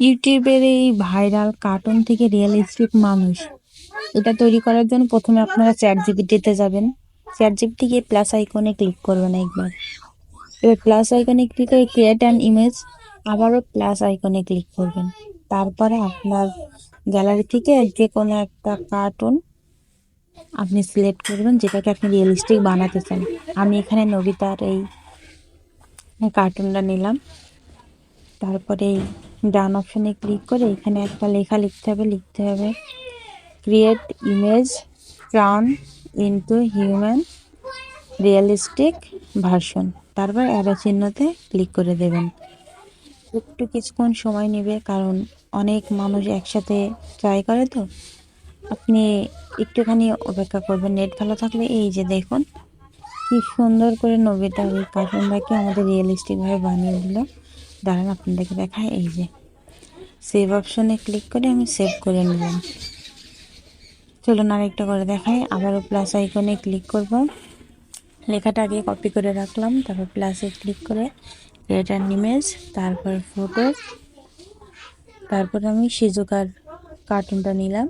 ইউটিউবের এই viral cartoon থেকে রিয়েলিস্টিক মানুষ। এটা তৈরি করার জন্য প্রথমে আপনারা চ্যাট জিপিটিতে যাবেন। চ্যাট জিপিটি গিয়ে প্লাস আইকনে ক্লিক করবেন একবার। এবার প্লাস আইকনে ক্লিক করে ক্রিয়েট অ্যান ইমেজ আবারও প্লাস আইকনে ক্লিক করবেন। তারপরে আপনার গ্যালারি থেকে যে কোনো একটা কার্টুন আপনি সিলেক্ট করবেন, যেটাকে আপনি রিয়েলিস্টিক বানাতে চান। আমি এখানে নবিতার এই কার্টুনটা নিলাম। তারপরে ডান অপশনে ক্লিক করে এখানে একটা লেখা লিখতে হবে লিখতে হবে create image turn into human realistic version তারপর অ্যারো চিহ্নতে ক্লিক করে দেবেন। একটু কিছুক্ষণ সময় নেবে, কারণ অনেক মানুষ একসাথে ট্রাই করে তো। আপনি একটুখানি অপেক্ষা করবেন নেট ভালো থাকলে এই যে দেখুন, কি সুন্দর করে নবিতা ওই কার্টুনটাকে আমাদের রিয়েলিস্টিকভাবে বানিয়ে দিল। দাঁড়ান, আপনাদেরকে দেখায় এই যে সেভ অপশনে ক্লিক করে আমি সেভ করে নিলাম। চলুন আরেকটা করে দেখাই, আবারও প্লাস আইকনে ক্লিক করব। লেখাটা আগে কপি করে রাখলাম, তারপর প্লাসে ক্লিক করে রেটার ইমেজ তারপর ফটো তারপর আমি সিজুকার কার্টুনটা নিলাম।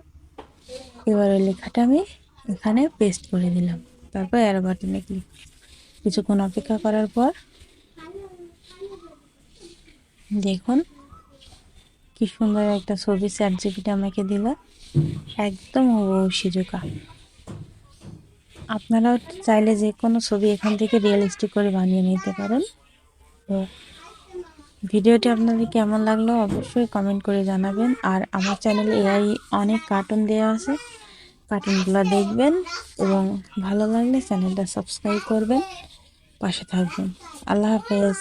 এবার ওই লেখাটা আমি এখানে পেস্ট করে দিলাম, তারপর অ্যারো বাটনে ক্লিক কিছুক্ষণ অপেক্ষা করার পর দেখুন, কি সুন্দর একটা ছবি চ্যাট জিপিটা আমাকে দিল। একদম হুবহু সিজুকা আপনারাও চাইলে যে কোনো ছবি এখান থেকে রিয়েলিস্টিক করে বানিয়ে নিতে পারেন। তো ভিডিওটি আপনাদের কেমন লাগল অবশ্যই কমেন্ট করে জানাবেন। আর আমার চ্যানেলে এআই অনেক কার্টুন দেওয়া আছে। কার্টুনগুলো দেখবেন এবং ভালো লাগলে চ্যানেলটা সাবস্ক্রাইব করবেন। পাশে থাকবেন। আল্লাহ হাফেজ।